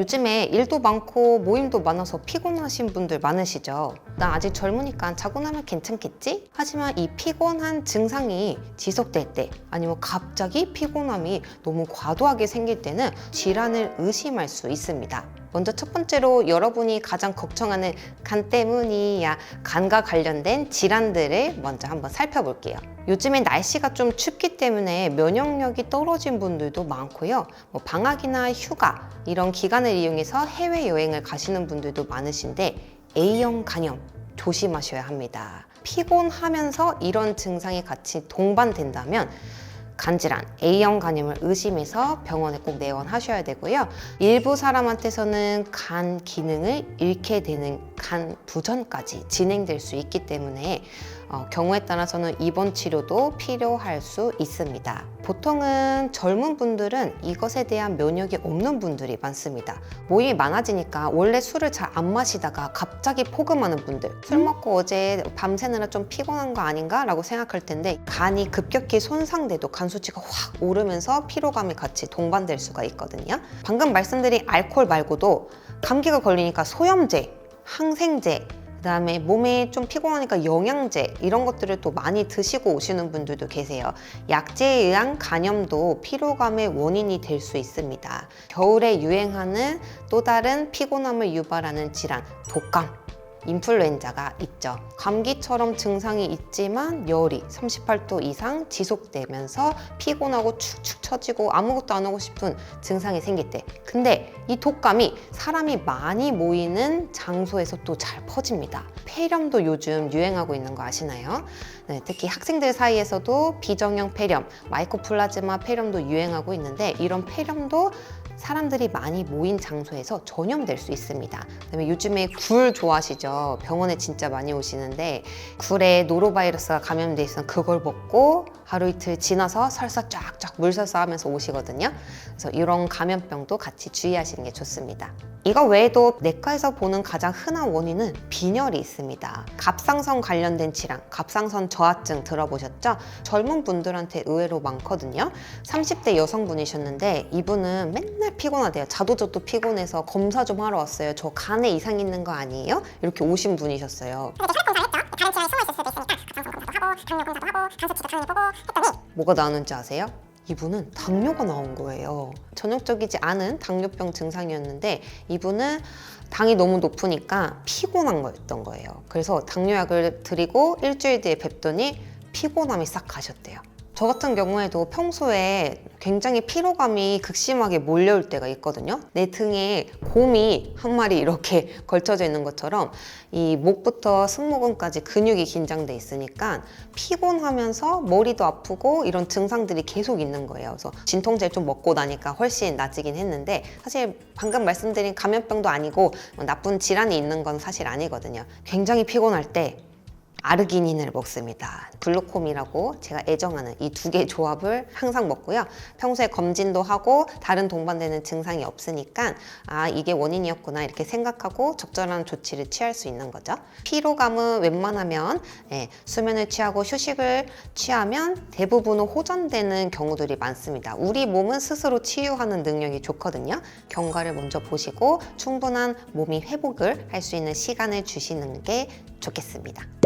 요즘에 일도 많고 모임도 많아서 피곤하신 분들 많으시죠? 나 아직 젊으니까 자고 나면 괜찮겠지? 하지만 이 피곤한 증상이 지속될 때 아니면 갑자기 피곤함이 너무 과도하게 생길 때는 질환을 의심할 수 있습니다. 먼저 첫 번째로 여러분이 가장 걱정하는 간 때문이야 간과 관련된 질환들을 먼저 한번 살펴볼게요. 요즘에 날씨가 좀 춥기 때문에 면역력이 떨어진 분들도 많고요. 뭐 방학이나 휴가 이런 기간을 이용해서 해외 여행을 가시는 분들도 많으신데 A형 간염 조심하셔야 합니다. 피곤하면서 이런 증상이 같이 동반된다면 간질환, A형 간염을 의심해서 병원에 꼭 내원하셔야 되고요. 일부 사람한테서는 간 기능을 잃게 되는 간 부전까지 진행될 수 있기 때문에 어, 경우에 따라서는 입원 치료도 필요할 수 있습니다. 보통은 젊은 분들은 이것에 대한 면역이 없는 분들이 많습니다. 모임이 많아지니까 원래 술을 잘 안 마시다가 갑자기 포금하는 분들 술 먹고 어제 밤새느라 좀 피곤한 거 아닌가? 라고 생각할 텐데 간이 급격히 손상돼도 간 수치가 확 오르면서 피로감이 같이 동반될 수가 있거든요. 방금 말씀드린 알코올 말고도 감기가 걸리니까 소염제, 항생제, 그다음에 몸이 좀 피곤하니까 영양제 이런 것들을 또 많이 드시고 오시는 분들도 계세요. 약제에 의한 간염도 피로감의 원인이 될 수 있습니다. 겨울에 유행하는 또 다른 피곤함을 유발하는 질환, 독감. 인플루엔자가 있죠. 감기처럼 증상이 있지만 열이 38도 이상 지속되면서 피곤하고 축축 처지고 아무것도 안 하고 싶은 증상이 생길 때. 근데 이 독감이 사람이 많이 모이는 장소에서 또 잘 퍼집니다. 폐렴도 요즘 유행하고 있는 거 아시나요? 네, 특히 학생들 사이에서도 비정형 폐렴, 마이코플라즈마 폐렴도 유행하고 있는데 이런 폐렴도 사람들이 많이 모인 장소에서 전염될 수 있습니다. 그다음에 요즘에 굴 좋아하시죠? 병원에 진짜 많이 오시는데 굴에 노로바이러스가 감염돼 있으면 그걸 먹고 하루 이틀 지나서 설사 쫙쫙 물설사 하면서 오시거든요. 그래서 이런 감염병도 같이 주의하시는 게 좋습니다. 이거 외에도 내과에서 보는 가장 흔한 원인은 빈혈이 있습니다. 갑상선 관련된 질환, 갑상선 저하증 들어보셨죠? 젊은 분들한테 의외로 많거든요. 30대 여성분이셨는데 이분은 맨날 피곤하대요. 자도저도 피곤해서 검사 좀 하러 왔어요. 저 간에 이상 있는 거 아니에요? 이렇게 오신 분이셨어요. 뭐가 나왔는지 아세요? 이분은 당뇨가 나온 거예요. 전형적이지 않은 당뇨병 증상이었는데 이분은 당이 너무 높으니까 피곤한 거였던 거예요. 그래서 당뇨약을 드리고 일주일 뒤에 뵙더니 피곤함이 싹 가셨대요. 저 같은 경우에도 평소에 굉장히 피로감이 극심하게 몰려올 때가 있거든요. 내 등에 곰이 한 마리 이렇게 걸쳐져 있는 것처럼 이 목부터 승모근까지 근육이 긴장돼 있으니까 피곤하면서 머리도 아프고 이런 증상들이 계속 있는 거예요. 그래서 진통제를 좀 먹고 나니까 훨씬 나아지긴 했는데 사실 방금 말씀드린 감염병도 아니고 나쁜 질환이 있는 건 사실 아니거든요. 굉장히 피곤할 때 아르기닌을 먹습니다. 글루콤이라고 제가 애정하는 이 두 개 조합을 항상 먹고요. 평소에 검진도 하고 다른 동반되는 증상이 없으니까 아 이게 원인이었구나 이렇게 생각하고 적절한 조치를 취할 수 있는 거죠. 피로감은 웬만하면 예, 수면을 취하고 휴식을 취하면 대부분은 호전되는 경우들이 많습니다. 우리 몸은 스스로 치유하는 능력이 좋거든요. 경과를 먼저 보시고 충분한 몸이 회복을 할 수 있는 시간을 주시는 게 좋겠습니다.